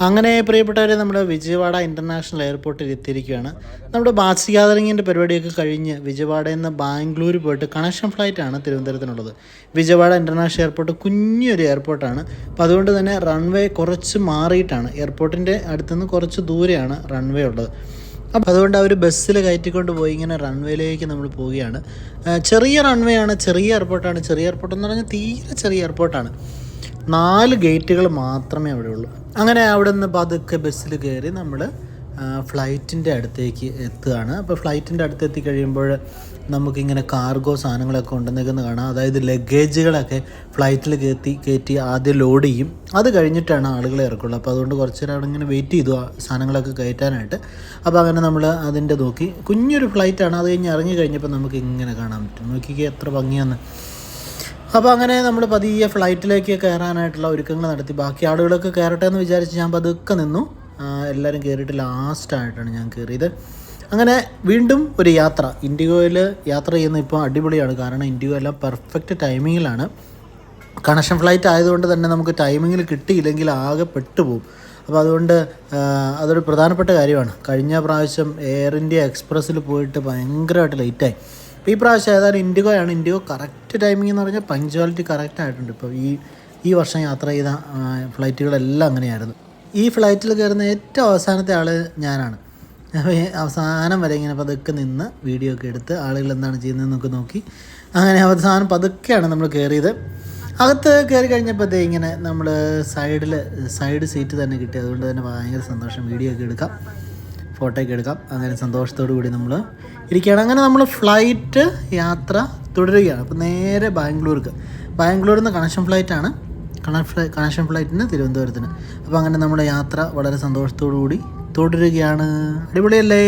അങ്ങനെ പ്രിയപ്പെട്ടവരെ നമ്മുടെ വിജയവാഡ ഇന്റർനാഷണൽ എയർപോർട്ടിൽ എത്തിയിരിക്കുകയാണ്. നമ്മുടെ ബാച്ച് ഗ്യാതറിങ്ങിന്റെ പരിപാടിയൊക്കെ കഴിഞ്ഞ് വിജയവാഡയിൽ നിന്ന് ബാംഗ്ലൂർ പോയിട്ട് കണക്ഷൻ ഫ്ലൈറ്റാണ് തിരുവനന്തപുരത്തിനുള്ളത്. വിജയവാഡ ഇന്റർനാഷണൽ എയർപോർട്ട് കുഞ്ഞൊരു എയർപോർട്ടാണ്. അപ്പോൾ അതുകൊണ്ട് തന്നെ റൺവേ കുറച്ച് മാറിയിട്ടാണ്. എയർപോർട്ടിന്റെ അടുത്തുനിന്ന് കുറച്ച് ദൂരെയാണ് റൺവേ ഉള്ളത്. അപ്പോൾ അതുകൊണ്ട് അവർ ബസ്സിൽ കയറ്റിക്കൊണ്ട് പോയി ഇങ്ങനെ റൺവേയിലേക്ക് നമ്മൾ പോവുകയാണ്. ചെറിയ റൺവേ ആണ് ചെറിയ എയർപോർട്ടാണ്. ചെറിയ എയർപോർട്ട് എന്ന് പറഞ്ഞാൽ തീരെ ചെറിയ എയർപോർട്ടാണ്. നാല് ഗേറ്റുകൾ മാത്രമേ അവിടെ ഉള്ളൂ. അങ്ങനെ അവിടെ നിന്ന് പതുക്കെ ബസ്സിൽ കയറി നമ്മൾ ഫ്ലൈറ്റിന്റെ അടുത്തേക്ക് എത്തുകയാണ്. അപ്പോൾ ഫ്ലൈറ്റിന്റെ അടുത്ത് എത്തിക്കഴിയുമ്പോൾ നമുക്കിങ്ങനെ കാർഗോ സാധനങ്ങളൊക്കെ ഉണ്ടെന്നൊക്കെ കാണാം. അതായത് ലഗേജുകളൊക്കെ ഫ്ലൈറ്റിൽ കയറ്റി കയറ്റി ആദ്യം ലോഡ് ചെയ്യും. അത് കഴിഞ്ഞിട്ടാണ് ആളുകളെ ഇറക്കുള്ളൂ. അപ്പോൾ അതുകൊണ്ട് കുറച്ച് നേരം ഇങ്ങനെ വെയിറ്റ് ചെയ്തു സാധനങ്ങളൊക്കെ കയറ്റാനായിട്ട്. അപ്പോൾ അങ്ങനെ നമ്മൾ അതിന്റെ നോക്കി. കുഞ്ഞൊരു ഫ്ലൈറ്റാണ്. അത് കഴിഞ്ഞ് ഇറങ്ങി കഴിഞ്ഞപ്പോൾ നമുക്ക് ഇങ്ങനെ കാണാൻ പറ്റും. നോക്കിക്കേ എത്ര ഭംഗിയാന്ന്. അപ്പോൾ അങ്ങനെ നമ്മൾ പതിയെ ഫ്ലൈറ്റിലേക്ക് കയറാനായിട്ടുള്ള ഒരുക്കങ്ങൾ നടത്തി. ബാക്കി ആളുകളൊക്കെ കയറട്ടെ എന്ന് വിചാരിച്ച് ഞാൻ പതുക്കെ നിന്നു. എല്ലാവരും കയറിയിട്ട് ലാസ്റ്റായിട്ടാണ് ഞാൻ കയറിയത് അങ്ങനെ വീണ്ടും ഒരു യാത്ര. ഇൻഡിഗോയിൽ യാത്ര ചെയ്യുന്ന ഇപ്പോൾ അടിപൊളിയാണ്. കാരണം ഇൻഡിഗോ എല്ലാം പെർഫെക്റ്റ് ടൈമിങ്ങിലാണ് കണക്ഷൻ ഫ്ലൈറ്റ് ആയതുകൊണ്ട് തന്നെ നമുക്ക് ടൈമിങ്ങിൽ കിട്ടിയില്ലെങ്കിൽ ആകെ പെട്ടുപോകും അപ്പോൾ അതുകൊണ്ട് അതൊരു പ്രധാനപ്പെട്ട കാര്യമാണ്. കഴിഞ്ഞ പ്രാവശ്യം എയർ ഇന്ത്യ എക്സ്പ്രസ്സിൽ പോയിട്ട് ഭയങ്കരമായിട്ട് ലേറ്റായി അപ്പോൾ ഈ പ്രാവശ്യം ഏതായാലും ഇൻഡിഗോയാണ്. ഇൻഡിഗോ കറക്റ്റ് ടൈമിംഗ് എന്ന് പറഞ്ഞാൽ പഞ്ച്വാലിറ്റി കറക്റ്റ് ആയിട്ടുണ്ട്. ഇപ്പോൾ ഈ ഈ വർഷം യാത്ര ചെയ്ത ഫ്ലൈറ്റുകളെല്ലാം അങ്ങനെയായിരുന്നു. ഈ ഫ്ലൈറ്റിൽ കയറുന്ന ഏറ്റവും അവസാനത്തെ ആൾ ഞാനാണ്. അവസാനം വരെ ഇങ്ങനെ പതുക്കെ നിന്ന് വീഡിയോ ഒക്കെ എടുത്ത് ആളുകൾ എന്താണ് ചെയ്യുന്നതെന്നൊക്കെ നോക്കി അങ്ങനെ അവസാനം പതുക്കെയാണ് നമ്മൾ കയറിയത്. അകത്ത് കയറി കഴിഞ്ഞപ്പോഴത്തേ ഇങ്ങനെ നമ്മൾ സൈഡിൽ സൈഡ് സീറ്റ് തന്നെ കിട്ടി. അതുകൊണ്ട് തന്നെ ഭയങ്കര സന്തോഷം. വീഡിയോ ഒക്കെ എടുക്കാം. ഫോട്ടോ ഒക്കെ എടുക്കാം. അങ്ങനെ സന്തോഷത്തോടു കൂടി നമ്മൾ ഇരിക്കുകയാണ്. അങ്ങനെ നമ്മൾ ഫ്ലൈറ്റ് യാത്ര തുടരുകയാണ്. അപ്പോൾ നേരെ ബാംഗ്ലൂർക്ക്. ബാംഗ്ലൂരിൽ നിന്ന് കണക്ഷൻ ഫ്ലൈറ്റാണ് കണക്ഷൻ ഫ്ലൈറ്റിന് തിരുവനന്തപുരത്തിന്. അപ്പോൾ അങ്ങനെ നമ്മുടെ യാത്ര വളരെ സന്തോഷത്തോടു കൂടി തുടരുകയാണ്. അടിപൊളിയല്ലേ?